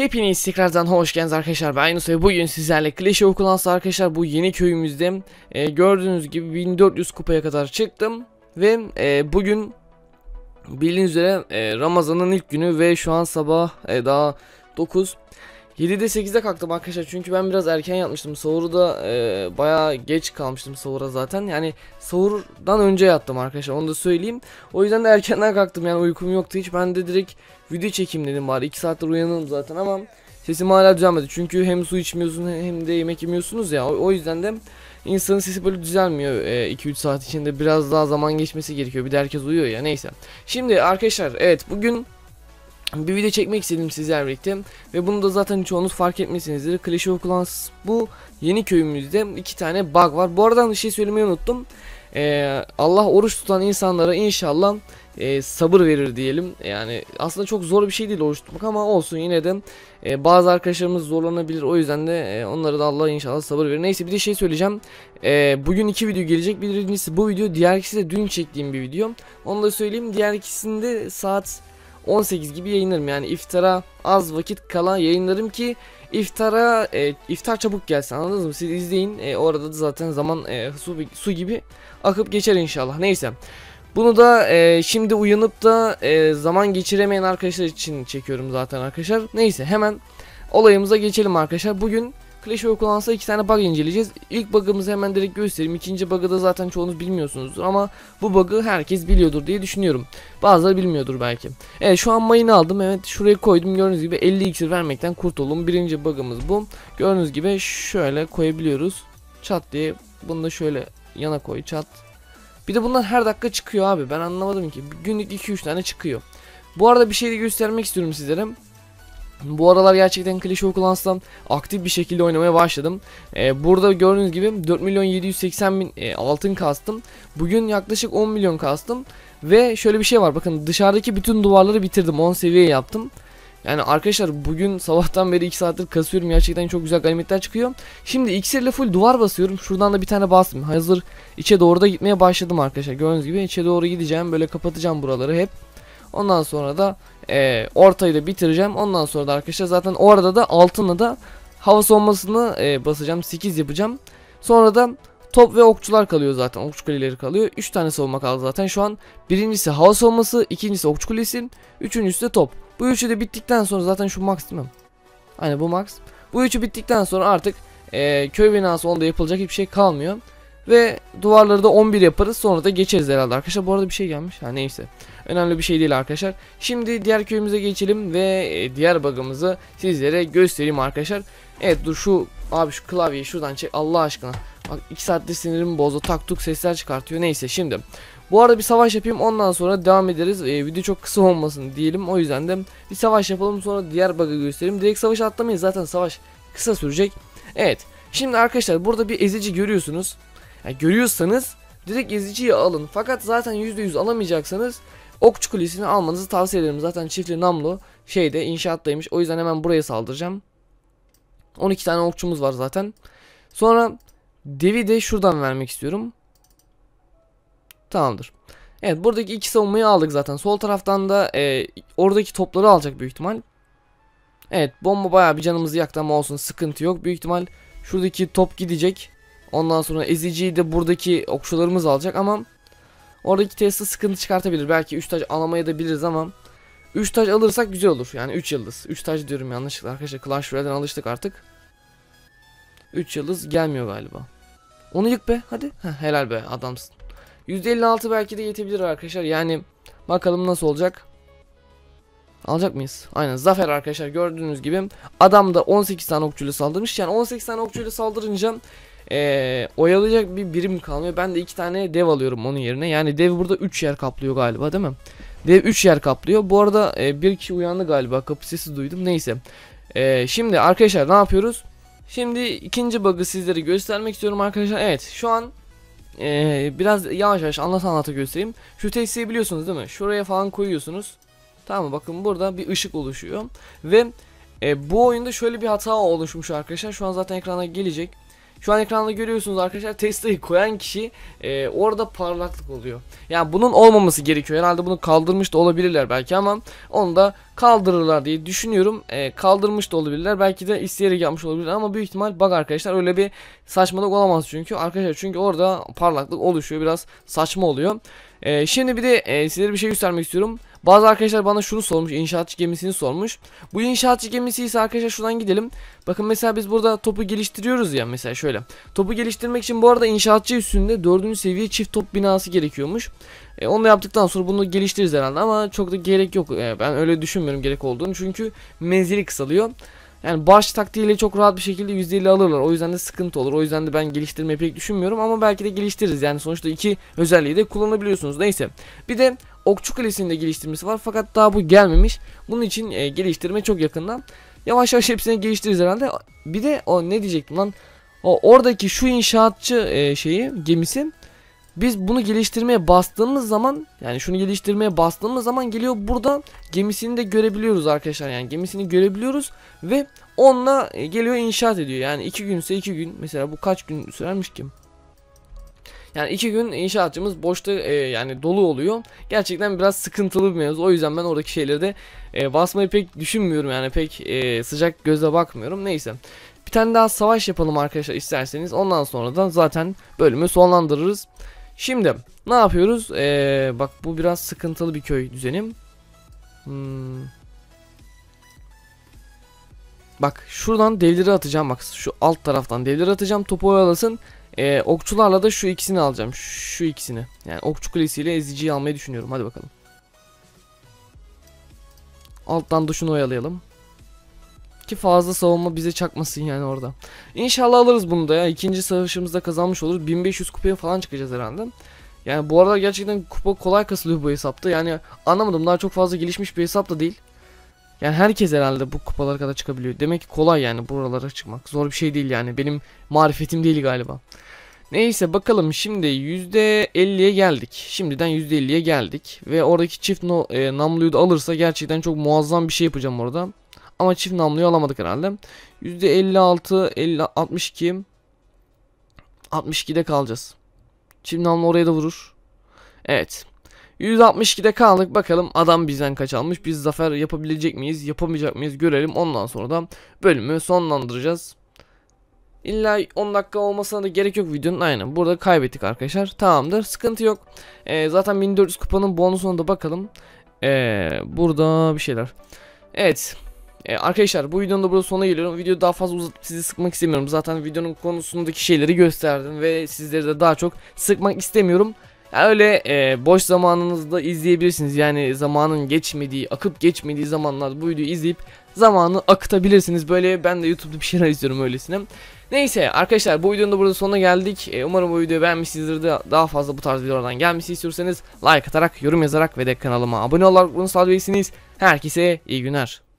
Hepiniz tekrardan hoş geldiniz arkadaşlar. Ben Yunus ve bugün sizlerle Clash of Clans arkadaşlar bu yeni köyümüzde e, gördüğünüz gibi 1400 kupaya kadar çıktım. Ve e, bugün bildiğiniz üzere e, Ramazan'ın ilk günü ve şu an sabah e, daha 9. 7'de 8'de kalktım arkadaşlar çünkü ben biraz erken yatmıştım. Sahuru da e, bayağı geç kalmıştım sahura zaten. Yani sahurdan önce yattım arkadaşlar onu da söyleyeyim. O yüzden de erkenden kalktım yani uykum yoktu hiç. Ben de direkt video çekeyim dedim bari 2 saattir uyanırım zaten ama sesim hala düzelmedi. Çünkü hem su içmiyorsun hem de yemek yemiyorsunuz ya. O, o yüzden de insanın sesi böyle düzelmiyor 2-3 e, saat içinde biraz daha zaman geçmesi gerekiyor. Bir de herkes uyuyor ya neyse. Şimdi arkadaşlar evet bugün bir video çekmek istedim sizlerle birlikte ve bunu da zaten çoğunuz fark etmişsinizdir. Clash of bu yeni köyümüzde iki tane bug var. Bu arada bir şey söylemeyi unuttum. Ee, Allah oruç tutan insanlara inşallah e, sabır verir diyelim. Yani aslında çok zor bir şey değil oruç tutmak ama olsun yine de e, bazı arkadaşlarımız zorlanabilir. O yüzden de e, onlara da Allah inşallah sabır verir. Neyse bir de şey söyleyeceğim. E, bugün iki video gelecek. Birincisi bu video, diğer ikisi de dün çektiğim bir video. Onu da söyleyeyim. Diğer ikisinde saat 18 gibi yayınlarım. Yani iftara az vakit kala yayınlarım ki iftara e, iftar çabuk gelsin anladınız mı? Siz izleyin. E, orada da zaten zaman e, su, su gibi akıp geçer inşallah. Neyse. Bunu da e, şimdi uyanıp da e, zaman geçiremeyen arkadaşlar için çekiyorum zaten arkadaşlar. Neyse hemen olayımıza geçelim arkadaşlar. Bugün Clash Clans'ta iki tane bug inceleyeceğiz. İlk bug'ımızı hemen direkt göstereyim. İkinci bug'ı da zaten çoğunuz bilmiyorsunuzdur ama bu bug'ı herkes biliyordur diye düşünüyorum. Bazıları bilmiyordur belki. Evet şu an mayını aldım. Evet şuraya koydum. Gördüğünüz gibi 50 iksir vermekten kurtuldum. Birinci bug'ımız bu. Gördüğünüz gibi şöyle koyabiliyoruz. Çat diye bunu da şöyle yana koy çat. Bir de bunlar her dakika çıkıyor abi. Ben anlamadım ki. Günlük 2-3 tane çıkıyor. Bu arada bir şey de göstermek istiyorum sizlere. Bu aralar gerçekten of Clans'tan aktif bir şekilde oynamaya başladım. Ee, burada gördüğünüz gibi 4 milyon 780 bin e, altın kastım. Bugün yaklaşık 10 milyon kastım. Ve şöyle bir şey var bakın dışarıdaki bütün duvarları bitirdim 10 seviye yaptım. Yani arkadaşlar bugün sabahtan beri 2 saattir kasıyorum gerçekten çok güzel ganimetler çıkıyor. Şimdi iksirle full duvar basıyorum şuradan da bir tane bastım. Hazır içe doğru da gitmeye başladım arkadaşlar gördüğünüz gibi içe doğru gideceğim böyle kapatacağım buraları hep. Ondan sonra da e, ortayı da bitireceğim. Ondan sonra da arkadaşlar zaten orada da altını da hava soğumasını e, basacağım. 8 yapacağım. Sonra da top ve okçular kalıyor zaten. Okçu kuleleri kalıyor. 3 tane savunma kaldı zaten. Şu an birincisi hava soğuması, ikincisi okçu kulesi, üçüncüsü de top. Bu üçü de bittikten sonra zaten şu max değil? Aynen bu max. Bu üçü bittikten sonra artık e, köy binası onda yapılacak hiçbir şey kalmıyor. Ve duvarları da 11 yaparız sonra da geçeriz herhalde arkadaşlar. Bu arada bir şey gelmiş. Ha neyse. Önemli bir şey değil arkadaşlar. Şimdi diğer köyümüze geçelim ve e, diğer bug'ımızı sizlere göstereyim arkadaşlar. Evet dur şu abi şu klavyeyi şuradan çek Allah aşkına. Bak 2 saattir sinirimi bozdu. Tak tuk sesler çıkartıyor. Neyse şimdi. Bu arada bir savaş yapayım ondan sonra devam ederiz. Ee, video çok kısa olmasın diyelim. O yüzden de bir savaş yapalım sonra diğer bug'ı göstereyim. Direkt savaş atlamayız zaten savaş kısa sürecek. Evet. Şimdi arkadaşlar burada bir ezici görüyorsunuz. Yani görüyorsanız direkt eziciyi alın. Fakat zaten %100 alamayacaksanız Okçu Kulesi'ni almanızı tavsiye ederim. Zaten çiftli namlu şeyde inşaattaymış. O yüzden hemen buraya saldıracağım. 12 tane okçumuz var zaten. Sonra devi de şuradan vermek istiyorum. Tamamdır. Evet buradaki iki savunmayı aldık zaten. Sol taraftan da e, oradaki topları alacak büyük ihtimal. Evet bomba bayağı bir canımızı yaktı ama olsun sıkıntı yok. Büyük ihtimal şuradaki top gidecek. Ondan sonra eziciyi de buradaki okçularımız alacak ama oradaki Tesla sıkıntı çıkartabilir. Belki 3 taş alamaya da biliriz ama 3 taş alırsak güzel olur. Yani 3 yıldız. 3 taş diyorum yanlışlıkla arkadaşlar. Clash Royale'den alıştık artık. 3 yıldız gelmiyor galiba. Onu yık be hadi. Heh, helal be adamsın. %56 belki de yetebilir arkadaşlar. Yani bakalım nasıl olacak. Alacak mıyız? Aynen zafer arkadaşlar gördüğünüz gibi adam da 18 tane okçuyla saldırmış. Yani 18 tane okçuyla saldırınca ee, oyalayacak bir birim kalmıyor. Ben de 2 tane dev alıyorum onun yerine. Yani dev burada 3 yer kaplıyor galiba değil mi? Dev 3 yer kaplıyor. Bu arada e, bir kişi uyandı galiba. Kapı sesi duydum. Neyse. E, şimdi arkadaşlar ne yapıyoruz? Şimdi ikinci bug'ı sizlere göstermek istiyorum arkadaşlar. Evet şu an ee, biraz yavaş yavaş anlat anlata göstereyim. Şu testiyi biliyorsunuz değil mi? Şuraya falan koyuyorsunuz. Tamam? Bakın burada bir ışık oluşuyor. Ve e, bu oyunda şöyle bir hata oluşmuş arkadaşlar. Şu an zaten ekrana gelecek. Şu an ekranda görüyorsunuz arkadaşlar Tesla'yı koyan kişi e, orada parlaklık oluyor. Yani bunun olmaması gerekiyor. Herhalde bunu kaldırmış da olabilirler belki ama onu da kaldırırlar diye düşünüyorum. E, kaldırmış da olabilirler. Belki de isteyerek yapmış olabilirler ama büyük ihtimal bug arkadaşlar. Öyle bir saçmalık olamaz çünkü. Arkadaşlar çünkü orada parlaklık oluşuyor. Biraz saçma oluyor. E, şimdi bir de e, sizlere bir şey göstermek istiyorum. Bazı arkadaşlar bana şunu sormuş. inşaatçı gemisini sormuş. Bu inşaatçı gemisi ise arkadaşlar şuradan gidelim. Bakın mesela biz burada topu geliştiriyoruz ya mesela şöyle. Topu geliştirmek için bu arada inşaatçı üstünde 4. seviye çift top binası gerekiyormuş. E, onu yaptıktan sonra bunu geliştiririz herhalde ama çok da gerek yok. E, ben öyle düşünmüyorum gerek olduğunu. Çünkü menzili kısalıyor. Yani baş taktiğiyle çok rahat bir şekilde %50 alırlar. O yüzden de sıkıntı olur. O yüzden de ben geliştirmeyi pek düşünmüyorum ama belki de geliştiririz. Yani sonuçta iki özelliği de kullanabiliyorsunuz. Neyse. Bir de Okçu Kalesi'nin de geliştirmesi var fakat daha bu gelmemiş. Bunun için e, geliştirme çok yakında. Yavaş yavaş hepsini geliştiririz herhalde. Bir de o ne diyecektim lan? O oradaki şu inşaatçı e, şeyi gemisi biz bunu geliştirmeye bastığımız zaman yani şunu geliştirmeye bastığımız zaman geliyor burada gemisini de görebiliyoruz arkadaşlar yani gemisini görebiliyoruz ve onunla e, geliyor inşaat ediyor yani iki günse iki gün mesela bu kaç gün sürermiş ki yani iki gün inşaatçımız boşta e, yani dolu oluyor. Gerçekten biraz sıkıntılı bir mevzu. O yüzden ben oradaki şeyleri de e, basmayı pek düşünmüyorum. Yani pek e, sıcak gözle bakmıyorum. Neyse. Bir tane daha savaş yapalım arkadaşlar isterseniz. Ondan sonra da zaten bölümü sonlandırırız. Şimdi ne yapıyoruz? Ee, bak bu biraz sıkıntılı bir köy düzenim. Hmm. Bak şuradan devleri atacağım bak şu alt taraftan devleri atacağım topu oyalasın. Ee, okçularla da şu ikisini alacağım şu ikisini. Yani okçu kulesiyle eziciyi almayı düşünüyorum hadi bakalım. Alttan da şunu oyalayalım. Ki fazla savunma bize çakmasın yani orada. İnşallah alırız bunu da ya. İkinci savaşımızda kazanmış oluruz. 1500 kupaya falan çıkacağız herhalde. Yani bu arada gerçekten kupa kolay kasılıyor bu hesapta. Yani anlamadım daha çok fazla gelişmiş bir hesap da değil. Yani herkes herhalde bu kupalara kadar çıkabiliyor. Demek ki kolay yani buralara çıkmak. Zor bir şey değil yani. Benim marifetim değil galiba. Neyse bakalım şimdi %50'ye geldik. Şimdiden %50'ye geldik. Ve oradaki çift no, e, namluyu da alırsa gerçekten çok muazzam bir şey yapacağım orada. Ama çift namluyu alamadık herhalde. %56, 50, 62. 62'de kalacağız. Çift namlu oraya da vurur. Evet. 162'de kaldık. Bakalım adam bizden kaç almış. Biz zafer yapabilecek miyiz? Yapamayacak mıyız? Görelim. Ondan sonra da bölümü sonlandıracağız. İlla 10 dakika olmasına da gerek yok videonun. Aynen. Burada kaybettik arkadaşlar. Tamamdır. Sıkıntı yok. Ee, zaten 1400 kupanın bonusuna da bakalım. Ee, burada bir şeyler. Evet. Ee, arkadaşlar bu videonun da burada sonuna geliyorum. Videoyu daha fazla uzatıp sizi sıkmak istemiyorum. Zaten videonun konusundaki şeyleri gösterdim ve sizleri de daha çok sıkmak istemiyorum. Yani öyle e, boş zamanınızda izleyebilirsiniz. Yani zamanın geçmediği, akıp geçmediği zamanlarda bu videoyu izleyip zamanı akıtabilirsiniz. Böyle ben de YouTube'da bir şeyler izliyorum öylesine. Neyse arkadaşlar bu videonun da burada sonuna geldik. E, umarım bu videoyu beğenmişsinizdir daha fazla bu tarz videolardan gelmesi istiyorsanız like atarak, yorum yazarak ve de kanalıma abone olarak bunu sağlayabilirsiniz. Herkese iyi günler.